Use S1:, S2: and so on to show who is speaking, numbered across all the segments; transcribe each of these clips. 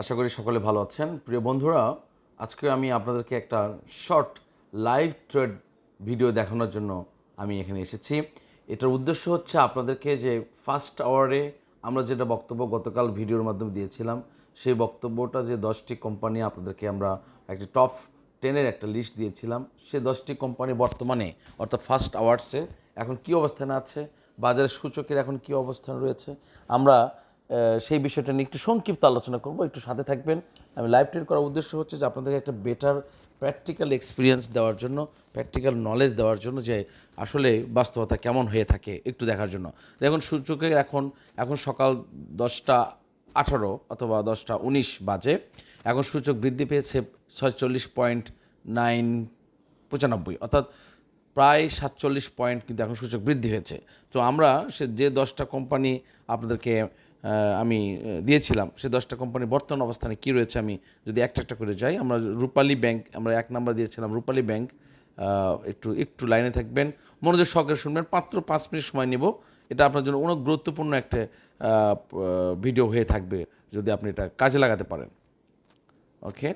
S1: আশা করি সকলে ভালো আছেন। প্রিয় বন্ধুরা, আজকে আমি আপনাদেরকে একটা শর্ট লাইভ ট্রেড ভিডিও দেখানোর জন্য আমি এখানে এসেছি। এটার উদ্দেশ্য হচ্ছে আপনাদেরকে যে ফার্স্ট আওয়ারে আমরা যেটা বক্তব্য গতকাল ভিডিওর মাধ্যমে দিয়েছিলাম, সেই বক্তব্যটা যে দশটি কোম্পানি আপনাদেরকে আমরা একটি টপ টেনের একটা লিস্ট দিয়েছিলাম, সে দশটি কোম্পানি বর্তমানে, অর্থাৎ ফার্স্ট আওয়ার্সে এখন কী অবস্থানে আছে, বাজারের সূচকের এখন কী অবস্থান রয়েছে, আমরা সেই বিষয়টা নিয়ে একটু সংক্ষিপ্ত আলোচনা করব। একটু সাথে থাকবেন। আমি লাইভ ট্রেড করার উদ্দেশ্য হচ্ছে যে আপনাদেরকে একটা বেটার প্র্যাকটিক্যাল এক্সপিরিয়েন্স দেওয়ার জন্য প্র্যাকটিক্যাল নলেজ দেওয়ার জন্য যে আসলে বাস্তবতা কেমন হয়ে থাকে একটু দেখার জন্য। দেখুন সূচকের এখন এখন সকাল দশটা আঠারো অথবা দশটা উনিশ বাজে। এখন সূচক বৃদ্ধি পেয়েছে ছয়চল্লিশ পয়েন্ট নাইন পঁচানব্বই, অর্থাৎ প্রায় সাতচল্লিশ পয়েন্ট কিন্তু এখন সূচক বৃদ্ধি হয়েছে। তো আমরা সে যে দশটা কোম্পানি আপনাদেরকে আমি দিয়েছিলাম। সে দশটা কোম্পানির বর্তমান অবস্থানে কী রয়েছে আমি যদি একটা একটা করে যাই, আমরা রূপালী ব্যাংক, আমরা এক নাম্বার দিয়েছিলাম, রূপালী ব্যাংক। একটু একটু লাইনে থাকবেন, মনোযোগ সহকারে শুনবেন। মাত্র পাঁচ মিনিট সময় নেব। এটা আপনার জন্য অনেক গুরুত্বপূর্ণ একটা ভিডিও হয়ে থাকবে যদি আপনি এটা কাজে লাগাতে পারেন। ওকে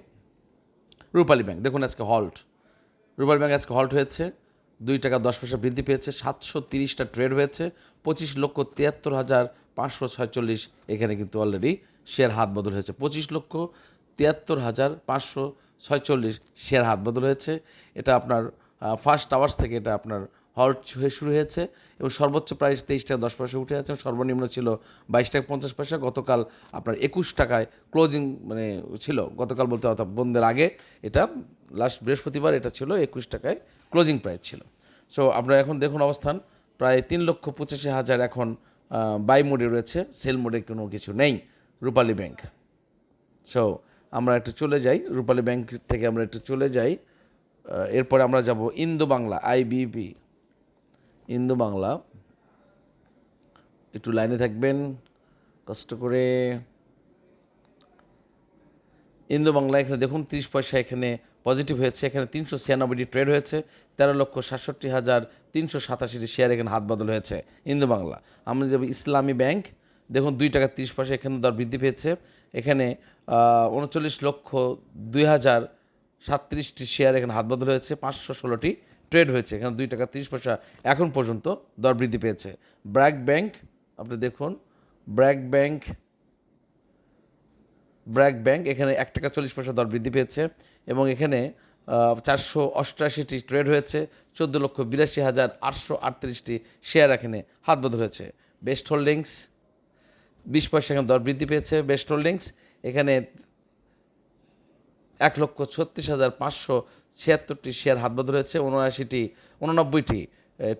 S1: রূপালী ব্যাংক, দেখুন আজকে হল্ট রূপালী ব্যাংক আজকে হল্ট হয়েছে। দুই টাকা দশ পয়সা বৃদ্ধি পেয়েছে। সাতশো তিরিশটা ট্রেড হয়েছে। পঁচিশ লক্ষ তিয়াত্তর হাজার পাঁচশো ছয়চল্লিশ, এখানে কিন্তু অলরেডি শেয়ার হাত বদল হয়েছে। পঁচিশ লক্ষ তিয়াত্তর হাজার পাঁচশো ছয়চল্লিশ শেয়ার হাত বদল হয়েছে। এটা আপনার ফার্স্ট আওয়ার্স থেকে এটা আপনার হল্ট হয়ে শুরু হয়েছে এবং সর্বোচ্চ প্রাইস তেইশ টাকা দশ পয়সা উঠে আছে সর্বনিম্ন ছিল বাইশ টাকা পঞ্চাশ পয়সা। গতকাল আপনার একুশ টাকায় ক্লোজিং মানে ছিল, গতকাল বলতে অর্থাৎ বন্ধের আগে এটা লাস্ট বৃহস্পতিবার এটা ছিল একুশ টাকায় ক্লোজিং প্রাইস ছিল। সো আপনারা এখন দেখুন অবস্থান, প্রায় তিন লক্ষ পঁচাশি হাজার এখন বাই মোডে রয়েছে সেল মোডে কোনো কিছু নেই রূপালী ব্যাংক সো আমরা একটু চলে যাই রূপালী ব্যাংক থেকে আমরা একটু চলে যাই। এরপরে আমরা যাব Indo Bangla IBB Indo Bangla একটু লাইনে থাকবেন, কষ্ট করে। ইন্দো বাংলা এখানে দেখুন, তিরিশ পয়সা এখানে পজিটিভ হয়েছে, এখানে তিনশো ছিয়ানব্বইটি ট্রেড হয়েছে, তেরো লক্ষ সাতষট্টি হাজার তিনশো সাতাশিটি শেয়ার এখানে হাত বদল হয়েছে ইন্দু বাংলা। আমরা যাব ইসলামী ব্যাংক, দেখুন দুই টাকা তিরিশ পয়সা এখানে দর বৃদ্ধি পেয়েছে, এখানে উনচল্লিশ লক্ষ দুই হাজার সাতত্রিশটি শেয়ার এখানে হাত বদল হয়েছে, পাঁচশো ষোলোটি ট্রেড হয়েছে, এখানে দুই টাকা তিরিশ পয়সা এখন পর্যন্ত দর বৃদ্ধি পেয়েছে। ব্র্যাক ব্যাংক, আপনি দেখুন, ব্র্যাক ব্যাংক ব্র্যাক ব্যাংক, এখানে এক টাকা চল্লিশ পয়সা দর বৃদ্ধি পেয়েছে এবং এখানে চারশো অষ্টআশিটি ট্রেড হয়েছে, চোদ্দ লক্ষ বিরাশি হাজার আটশো আটত্রিশটি শেয়ার এখানে হাত বদল হয়েছে বেস্ট হোল্ডিংস, বিশ পয়সা এখানে দর বৃদ্ধি পেয়েছে, বেস্ট হোল্ডিংস, এখানে এক লক্ষ ছত্রিশ হাজার পাঁচশো ছিয়াত্তরটি শেয়ার হাত বদল হয়েছে উনআশিটি, উননব্বইটি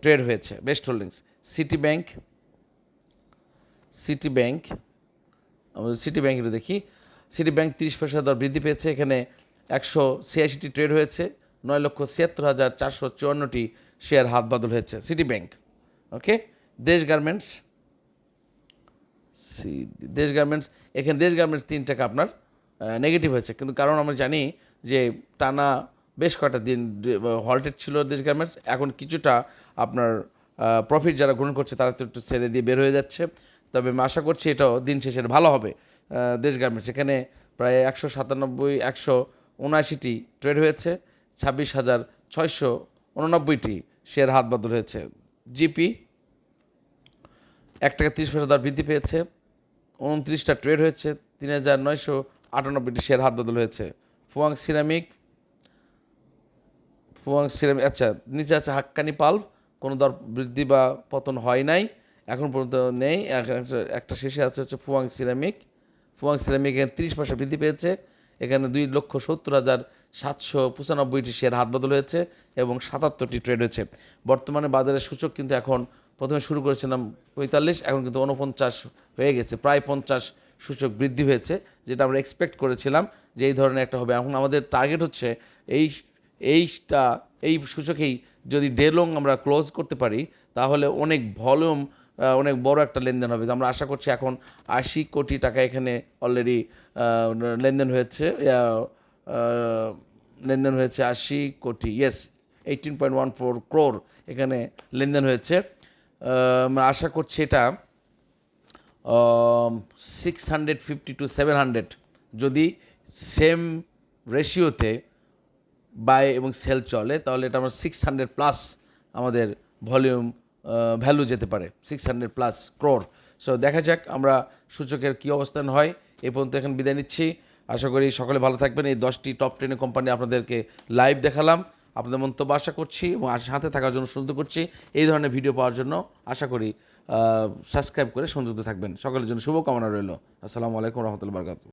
S1: ট্রেড হয়েছে, best holdings. City bank city bank city ব্যাংকের দেখি। সিটি ব্যাংক তিরিশ পয়সা দর বৃদ্ধি পেয়েছে। এখানে একশো ছিয়াশিটি ট্রেড হয়েছে। নয় লক্ষ ছিয়াত্তর হাজার চারশো চুয়ান্নটি শেয়ার হাত বদল হয়েছে সিটি ব্যাংক। ওকে? দেশ গার্মেন্টস দেশ গার্মেন্টস, এখানে দেশ গার্মেন্টস তিন টাকা আপনার নেগেটিভ হয়েছে। কিন্তু কারণ আমরা জানি যে টানা বেশ কয়টা দিন হল্টেড ছিল দেশ গার্মেন্টস। এখন কিছুটা আপনার প্রফিট যারা গ্রহণ করছে তারা তো একটু ছেড়ে দিয়ে বের হয়ে যাচ্ছে। তবে আমি আশা করছি এটাও দিন শেষের ভালো হবে। দেশ গার্মেন্টস এখানে প্রায় একশো সাতানব্বই, একশো উনআশিটি ট্রেড হয়েছে, ছাব্বিশ হাজার ছয়শো উননব্বইটি শেয়ার হাত বদল হয়েছে। জিপি এক টাকা তিরিশ পয়সা দর বৃদ্ধি পেয়েছে, উনত্রিশটা ট্রেড হয়েছে, তিন হাজার নয়শো আটানব্বইটি শেয়ার হাত বদল হয়েছে। ফুয়াং সিরামিক ফুয়াং সিরামিক আচ্ছা নিচে আছে হাক্কানি পাল্প, কোনো দর বৃদ্ধি বা পতন হয় নাই, এখন পর্যন্ত নেই একটা শেষে আছে হচ্ছে ফুয়াং সিরামিক ফুয়াং সিরামিক এখানে তিরিশ পয়সা বৃদ্ধি পেয়েছে। এখানে দুই লক্ষ সত্তর হাজার সাতশো পঁচানব্বইটি শেয়ার হাত বদল হয়েছে এবং সাতাত্তরটি ট্রেড হয়েছে। বর্তমানে বাজারের সূচক কিন্তু এখন প্রথমে শুরু করেছিলাম পঁয়তাল্লিশ, এখন কিন্তু উনপঞ্চাশ হয়ে গেছে। প্রায় পঞ্চাশ সূচক বৃদ্ধি হয়েছে, যেটা আমরা এক্সপেক্ট করেছিলাম যে এই ধরনের একটা হবে। এখন আমাদের টার্গেট হচ্ছে এই, এইটা, এই সূচকেই যদি ডে লং আমরা ক্লোজ করতে পারি, তাহলে অনেক ভলিউম অনেক বড় একটা লেনদেন হবে। আমরা আশা করছি এখন আশি কোটি টাকা এখানে অলরেডি লেনদেন হয়েছে। লেনদেন হয়েছে আশি কোটি। Yes eighteen point one four crore এখানে লেনদেন হয়েছে। আমরা আশা করছি এটা six hundred fifty two seven hundred যদি সেম রেশিওতে বাই এবং সেল চলে, তাহলে এটা আমরা সিক্স হান্ড্রেড প্লাস আমাদের ভলিউম ভ্যালু যেতে পারে six hundred plus crore so দেখা যাক আমরা সূচকের কী অবস্থান হয়। এ পর্যন্ত এখন বিদায় নিচ্ছি। আশা করি সকলে ভালো থাকবেন। এই দশটি টপ টেনে কোম্পানি আপনাদেরকে লাইভ দেখালাম। আপনাদের মন্তব্য আশা করছি এবং সাথে থাকার জন্য সুযোগ করছি। এই ধরনের ভিডিও পাওয়ার জন্য আশা করি সাবস্ক্রাইব করে সংযুক্ত থাকবেন। সকলের জন্য শুভকামনা রইল। আসসালামু আলাইকুম রহমতুল্লাহ বরকাত